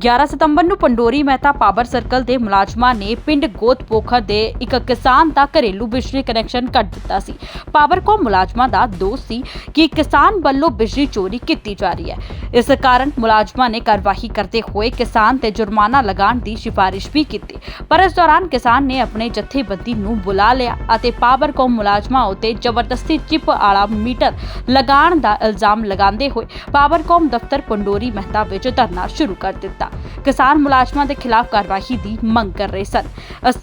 11 ਸਤੰਬਰ ਨੂੰ Pandori Mehta power circle ਦੇ ਮੁਲਾਜ਼ਮਾਂ ਨੇ ਪਿੰਡ ਗੋਤ ਪੋਖਰ ਦੇ ਇੱਕ ਕਿਸਾਨ ਦਾ ਘਰੇਲੂ ਬਿਜਲੀ ਕਨੈਕਸ਼ਨ ਕੱਟ ਦਿੱਤਾ ਸੀ। ਪਾਵਰਕੌਮ ਮੁਲਾਜ਼ਮਾਂ ਦਾ ਦੋਸ਼ ਸੀ ਕਿ ਕਿਸਾਨ ਵੱਲੋਂ ਬਿਜਲੀ ਚੋਰੀ ਕੀਤੀ ਜਾ ਰਹੀ ਹੈ। ਇਸ ਕਾਰਨ ਮੁਲਾਜ਼ਮਾਂ ਨੇ ਕਾਰਵਾਈ ਕਰਦੇ ਹੋਏ ਕਿਸਾਨ ਤੇ ਜੁਰਮਾਨਾ ਲਗਾਉਣ ਦੀ ਸਿਫਾਰਿਸ਼ ਵੀ ਕੀਤੀ। ਪਰ ਇਸ ਦੌਰਾਨ ਕਿਸਾਨ ਨੇ ਆਪਣੇ ਜਥੇਬੰਦੀ ਨੂੰ ਬੁਲਾ ਲਿਆ ਅਤੇ ਪਾਵਰਕੌਮ ਮੁਲਾਜ਼ਮਾਂ ਉੱਤੇ ਜ਼ਬਰਦਸਤੀ ਚਿਪ ਵਾਲਾ ਮੀਟਰ ਲਗਾਉਣ ਦਾ ਇਲਜ਼ਾਮ ਲਗਾਉਂਦੇ ਹੋਏ ਪਾਵਰਕੌਮ ਦਫ਼ਤਰ ਪੰਡੋਰੀ ਮਹਿਤਾ ਵਿੱਚ ਧਰਨਾ ਸ਼ੁਰੂ ਕਰ ਦਿੱਤਾ। ਕਿਸਾਨ ਮੁਲਾਜ਼ਮਾਂ ਦੇ ਖਿਲਾਫ ਕਾਰਵਾਈ ਦੀ ਮੰਗ ਕਰ ਰਹੇ ਸਨ।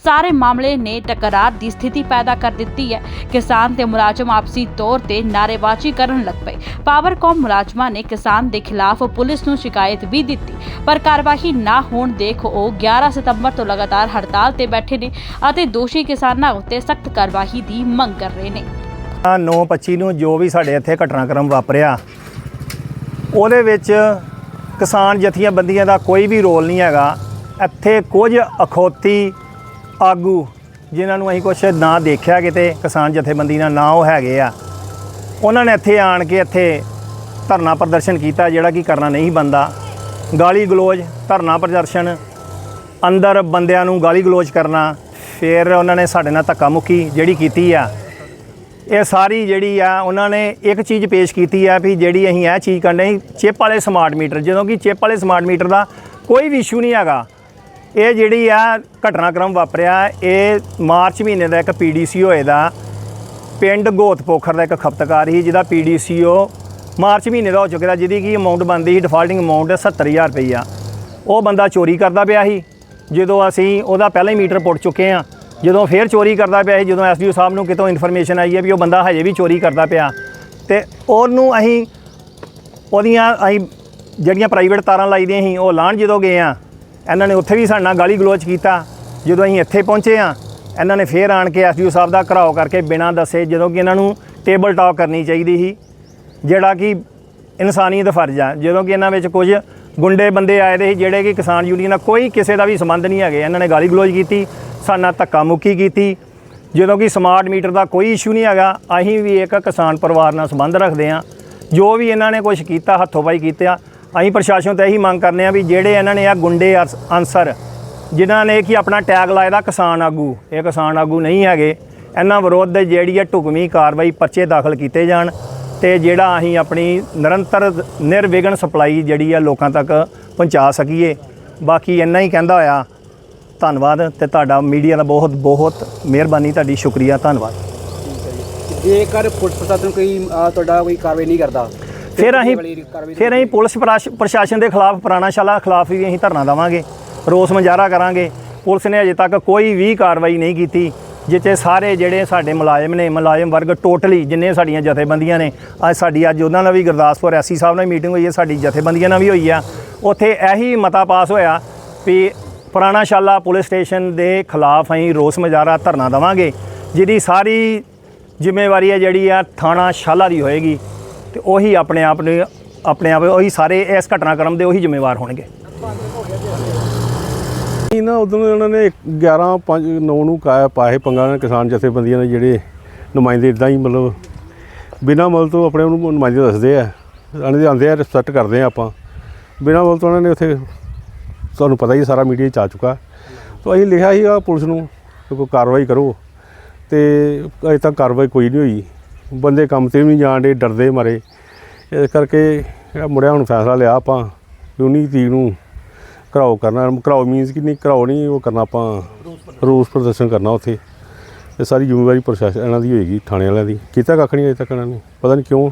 ਸਾਰੇ ਮਾਮਲੇ ਨੇ ਟਕਰਾਰ ਦੀ ਸਥਿਤੀ ਪੈਦਾ ਕਰ ਦਿੱਤੀ ਹੈ। ਕਿਸਾਨ ਤੇ ਮੁਲਾਜ਼ਮ ਆਪਸੀ ਤੌਰ ਤੇ ਨਾਅਰੇਬਾਜ਼ੀ ਕਰਨ ਲੱਗ ਪਏ। ਪਾਵਰਕੌਮ ਮੁਲਾਜ਼ਮਾਂ ਨੇ ਕਿਸਾਨ ਦੇ ਖਿਲਾਫ ਪੁਲਿਸ ਨੂੰ ਸ਼ਿਕਾਇਤ ਵੀ ਦਿੱਤੀ, ਪਰ ਕਾਰਵਾਈ ਨਾ ਹੋਣ ਦੇਖ ਉਹ 11 ਸਤੰਬਰ ਤੋਂ ਲਗਾਤਾਰ ਹੜਤਾਲ ਤੇ ਬੈਠੇ ਨੇ ਅਤੇ ਦੋਸ਼ੀ ਕਿਸਾਨਾਂ ਉੱਤੇ ਸਖਤ ਕਾਰਵਾਈ ਦੀ ਮੰਗ ਕਰ ਰਹੇ ਨੇ। 925 ਨੂੰ ਜੋ ਵੀ ਸਾਡੇ ਇੱਥੇ ਘਟਨਾਕ੍ਰਮ ਵਾਪਰਿਆ, ਉਹਦੇ ਵਿੱਚ ਕਿਸਾਨ ਜਥੇਬੰਦੀਆਂ ਦਾ ਕੋਈ ਵੀ ਰੋਲ ਨਹੀਂ ਹੈਗਾ। ਇੱਥੇ ਕੁਝ ਅਖੌਤੀ ਆਗੂ, ਜਿਨ੍ਹਾਂ ਨੂੰ ਅਸੀਂ ਕੁਛ ਨਾ ਦੇਖਿਆ ਕਿਤੇ, ਕਿਸਾਨ ਜਥੇਬੰਦੀ ਨਾਲ ਨਾ ਉਹ ਹੈਗੇ ਆ। ਉਹਨਾਂ ਨੇ ਇੱਥੇ ਆਣ ਕੇ ਇੱਥੇ ਧਰਨਾ ਪ੍ਰਦਰਸ਼ਨ ਕੀਤਾ, ਜਿਹੜਾ ਕਿ ਕਰਨਾ ਨਹੀਂ ਬੰਦਾ। ਗਾਲੀ ਗਲੋਚ, ਧਰਨਾ ਪ੍ਰਦਰਸ਼ਨ, ਅੰਦਰ ਬੰਦਿਆਂ ਨੂੰ ਗਾਲੀ ਗਲੋਚ ਕਰਨਾ, ਫਿਰ ਉਹਨਾਂ ਨੇ ਸਾਡੇ ਨਾਲ ਧੱਕਾ ਮੁੱਕੀ, ਜਿਹੜੀ ਕੀਤੀ ਆ। ਇਹ ਸਾਰੀ ਜਿਹੜੀ ਆ, ਉਹਨਾਂ ਨੇ ਇੱਕ ਚੀਜ਼ ਪੇਸ਼ ਕੀਤੀ ਆ ਵੀ ਜਿਹੜੀ ਅਸੀਂ ਇਹ ਚੀਜ਼ ਕਰਨੀ ਚਿਪ ਵਾਲੇ ਸਮਾਰਟ ਮੀਟਰ ਜਦੋਂ ਕਿ ਚਿਪ ਵਾਲੇ ਸਮਾਰਟ ਮੀਟਰ ਦਾ ਕੋਈ ਵੀ ਇਸ਼ੂ ਨਹੀਂ ਹੈਗਾ। ਇਹ ਜਿਹੜੀ ਆ ਘਟਨਾਕ੍ਰਮ ਵਾਪਰਿਆ, ਇਹ ਮਾਰਚ ਮਹੀਨੇ ਦਾ ਇੱਕ ਪੀਡੀਸੀ ਹੋਏ ਦਾ। ਪਿੰਡ ਗੋਤ ਪੋਖਰ ਦਾ ਇੱਕ ਖਪਤਕਾਰ ਸੀ, ਜਿਹਦਾ ਪੀਡੀਸੀਓ ਮਾਰਚ ਮਹੀਨੇ ਦਾ ਹੋ ਚੁੱਕਿਆ, ਜਿਹਦੀ ਕੀ ਅਮਾਉਂਟ ਬਣਦੀ ਸੀ ਡਿਫਾਲਟਿੰਗ ਅਮਾਉਂਟ 70000 ਰੁਪਈਆ। ਉਹ ਬੰਦਾ ਚੋਰੀ ਕਰਦਾ ਪਿਆ ਸੀ। ਜਦੋਂ ਅਸੀਂ ਉਹਦਾ ਪਹਿਲਾਂ ਹੀ ਮੀਟਰ ਪੁੱਟ ਚੁੱਕੇ ਆ ਜਦੋਂ ਫੇਰ ਚੋਰੀ ਕਰਦਾ ਪਿਆ ਸੀ, ਜਦੋਂ ਐਸਡੀਓ ਸਾਹਿਬ ਨੂੰ ਕਿਤੋਂ ਇਨਫੋਰਮੇਸ਼ਨ ਆਈ ਹੈ ਵੀ ਉਹ ਬੰਦਾ ਹਜੇ ਵੀ ਚੋਰੀ ਕਰਦਾ ਪਿਆ। ਤੇ ਉਹਨੂੰ ਅਸੀਂ ਉਹਦੀਆਂ ਅਸੀਂ ਜਿਹੜੀਆਂ ਪ੍ਰਾਈਵੇਟ ਤਾਰਾਂ ਲਾਈਦੀਆਂ ਸੀ, ਉਹ ਲਾਣ ਜਦੋਂ ਗਏ ਆ ਇਹਨਾਂ ਨੇ ਉੱਥੇ ਵੀ ਸਾਡੇ ਨਾਲ ਗਾਲੀ ਗਲੋਚ ਕੀਤਾ। ਜਦੋਂ ਅਸੀਂ ਇੱਥੇ ਪਹੁੰਚੇ ਆ ਇਹਨਾਂ ਨੇ ਫੇਰ ਆਣ ਕੇ ਐਸਡੀਓ ਸਾਹਿਬ ਦਾ ਘਰਾਓ ਕਰਕੇ ਬਿਨਾਂ ਦੱਸੇ ਜਦੋਂ ਕਿ ਇਹਨਾਂ ਨੂੰ ਟੇਬਲ ਟਾਕ ਕਰਨੀ ਚਾਹੀਦੀ ਸੀ, ਜਿਹੜਾ ਕਿ ਇਨਸਾਨੀਅਤ ਫਰਜ਼ ਆ। ਜਦੋਂ ਕਿ ਇਹਨਾਂ ਵਿੱਚ ਕੁਝ ਗੁੰਡੇ ਬੰਦੇ ਆਏ ਦੇ ਸੀ, ਜਿਹੜੇ ਕਿ ਕਿਸਾਨ ਯੂਨੀਅਨ ਨਾਲ ਕੋਈ ਕਿਸੇ ਦਾ ਵੀ ਸੰਬੰਧ ਨਹੀਂ ਹੈਗੇ, ਇਹਨਾਂ ਨੇ ਗਾਲੀ ਗਲੋਚ ਕੀਤੀ। ਸਾਡੇ ਨਾਲ ਧੱਕਾ ਮੁੱਕੀ ਕੀਤੀ। ਜਦੋਂ ਕਿ ਸਮਾਰਟ ਮੀਟਰ ਦਾ ਕੋਈ ਇਸ਼ੂ ਨਹੀਂ ਹੈਗਾ, ਅਸੀਂ ਵੀ ਇੱਕ ਕਿਸਾਨ ਪਰਿਵਾਰ ਨਾਲ ਸੰਬੰਧ ਰੱਖਦੇ ਹਾਂ। ਜੋ ਵੀ ਇਹਨਾਂ ਨੇ ਕੁਝ ਕੀਤਾ, ਹੱਥੋਂ ਪਾਈ ਕੀਤਾ ਅਸੀਂ ਪ੍ਰਸ਼ਾਸਨ ਤੋਂ ਇਹੀ ਮੰਗ ਕਰਨੇ ਆ ਵੀ ਜਿਹੜੇ ਇਹਨਾਂ ਨੇ ਆ ਗੁੰਡੇ ਅਰਸ- ਅਨਸਰ, ਜਿਨ੍ਹਾਂ ਨੇ ਕਿ ਆਪਣਾ ਟੈਗ ਲਾਇਆ ਦਾ ਕਿਸਾਨ ਆਗੂ, ਇਹ ਕਿਸਾਨ ਆਗੂ ਨਹੀਂ ਹੈਗੇ। ਇਹਨਾਂ ਵਿਰੁੱਧ ਜਿਹੜੀ ਹੈ ਢੁਕਵੀਂ ਕਾਰਵਾਈ ਪਰਚੇ ਦਾਖਲ ਕੀਤੇ ਜਾਣ ਤੇ ਜਿਹੜਾ ਅਸੀਂ ਆਪਣੀ ਨਿਰੰਤਰ ਨਿਰਵਿਘਨ ਸਪਲਾਈ ਜਿਹੜੀ ਆ ਲੋਕਾਂ ਤੱਕ ਪਹੁੰਚਾ ਸਕੀਏ। ਬਾਕੀ ਇੰਨਾ ਹੀ ਕਹਿੰਦਾ ਹੋਇਆ। ਧੰਨਵਾਦ ਤੇ ਤੁਹਾਡਾ ਮੀਡੀਆ ਦਾ ਬਹੁਤ ਬਹੁਤ ਮਿਹਰਬਾਨੀ ਤੁਹਾਡੀ ਸ਼ੁਕਰੀਆ ਧੰਨਵਾਦ। ਜੇਕਰ ਪੁਲਿਸ ਪ੍ਰਸ਼ਾਸਨ ਕੋਈ ਅਹ, ਤੁਹਾਡਾ ਕੋਈ ਕਾਰਵਾਈ ਨਹੀਂ ਕਰਦਾ ਫਿਰ ਅਸੀਂ ਫਿਰ ਅਸੀਂ ਪੁਲਿਸ ਪ੍ਰਾਸ਼- ਪ੍ਰਸ਼ਾਸਨ ਦੇ ਖਿਲਾਫ ਪੁਰਾਣਾ ਸ਼ਾਲਾ ਖਿਲਾਫ ਵੀ ਅਸੀਂ ਧਰਨਾ ਦੇਵਾਂਗੇ ਰੋਸ ਮੁਜ਼ਾਹਰਾ ਕਰਾਂਗੇ। ਪੁਲਿਸ ਨੇ ਅਜੇ ਤੱਕ ਕੋਈ ਵੀ ਕਾਰਵਾਈ ਨਹੀਂ ਕੀਤੀ ਜਿੱਥੇ ਸਾਰੇ ਜਿਹੜੇ ਸਾਡੇ ਮੁਲਾਜ਼ਮ ਨੇ ਮੁਲਾਜ਼ਮ ਵਰਗ ਟੋਟਲੀ ਜਿੰਨੇ ਸਾਡੀਆਂ ਜਥੇਬੰਦੀਆਂ ਨੇ ਅੱਜ ਸਾਡੀ ਅੱਜ ਉਹਨਾਂ ਨਾਲ ਵੀ ਗੁਰਦਾਸਪੁਰ ਐਸੀ ਸਾਹਿਬ ਨਾਲ ਮੀਟਿੰਗ ਹੋਈ ਹੈ ਸਾਡੀ ਜਥੇਬੰਦੀਆਂ ਨਾਲ ਵੀ ਹੋਈ ਆ। ਉੱਥੇ ਇਹੀ ਮਤਾ ਪਾਸ ਹੋਇਆ ਵੀ ਪੁਰਾਣਾ ਸ਼ਾਲਾ ਪੁਲਿਸ ਸਟੇਸ਼ਨ ਦੇ ਖਿਲਾਫ ਅਸੀਂ ਰੋਸ ਮੁਜ਼ਾਹਰਾ ਧਰਨਾ ਦੇਵਾਂਗੇ, ਜਿਹਦੀ ਸਾਰੀ ਜ਼ਿੰਮੇਵਾਰੀ ਹੈ ਜਿਹੜੀ ਆ ਥਾਣਾ ਸ਼ਾਲਾ ਦੀ ਹੋਏਗੀ ਤੇ ਉਹੀ ਆਪਣੇ ਆਪ ਨੇ, ਆਪਣੇ ਆਪ ਉਹੀ ਸਾਰੇ ਇਸ ਘਟਨਾਕ੍ਰਮ ਦੇ ਉਹੀ ਜ਼ਿੰਮੇਵਾਰ ਹੋਣਗੇ। ਇਹਨਾਂ ਨਾ ਉਦੋਂ ਉਹਨਾਂ ਨੇ 11 5 9 ਨੂੰ ਕਾ ਪਾਏ ਪੰਗਾ ਨਾਲ ਕਿਸਾਨ ਜਥੇਬੰਦੀਆਂ ਦੇ ਜਿਹੜੇ ਨੁਮਾਇੰਦੇ ਇਦਾਂ ਹੀ ਮਤਲਬ ਬਿਨਾਂ ਮਤਲਬ ਤੋਂ ਆਪਣੇ ਉਹਨੂੰ ਨੁਮਾਇੰਦੇ ਦੱਸਦੇ ਆ ਆਣੇ ਦੇ ਆਉਂਦੇ ਆ ਰਿਸਪੈਕਟ ਕਰਦੇ ਆ ਆਪਾਂ। ਬਿਨਾਂ ਮਤਲਬ ਤੋਂ ਉਹਨਾਂ ਨੇ ਉੱਥੇ ਤੁਹਾਨੂੰ ਪਤਾ ਹੀ ਸਾਰਾ ਮੀਡੀਆ 'ਚ ਆ ਚੁੱਕਾ। ਤਾਂ ਅਸੀਂ ਲਿਖਿਆ ਸੀਗਾ ਪੁਲਿਸ ਨੂੰ ਕਿ ਕੋਈ ਕਾਰਵਾਈ ਕਰੋ ਤੇ ਅਜੇ ਤੱਕ ਕਾਰਵਾਈ ਕੋਈ ਨਹੀਂ ਹੋਈ। ਬੰਦੇ ਕੰਮ ਤੇ ਵੀ ਨਹੀਂ ਜਾਣ ਦੇ ਡਰਦੇ ਮਾਰੇ। ਇਸ ਕਰਕੇ ਮੁੜਿਆ ਹੁਣ ਫੈਸਲਾ ਲਿਆ ਆਪਾਂ ਵੀ 19 ਤਰੀਕ ਨੂੰ ਘਰਾਓ ਕਰਨਾ। ਘਰਾਓ ਮੀਨਸ ਕਿ ਨਹੀਂ, ਘਰਾਓ ਨਹੀਂ, ਉਹ ਕਰਨਾ ਆਪਾਂ ਰੋਸ ਪ੍ਰਦਰਸ਼ਨ ਕਰਨਾ ਉੱਥੇ। ਇਹ ਸਾਰੀ ਜ਼ਿੰਮੇਵਾਰੀ ਪ੍ਰਸ਼ਾਸਨ ਇਹਨਾਂ ਦੀ ਹੋਏਗੀ, ਥਾਣੇ ਵਾਲਿਆਂ ਦੀ। ਕੀਤਾ ਕੱਖ ਨਹੀਂ ਅਜੇ ਤੱਕ ਇਹਨਾਂ ਨੇ? ਪਤਾ ਨਹੀਂ ਕਿਉਂ?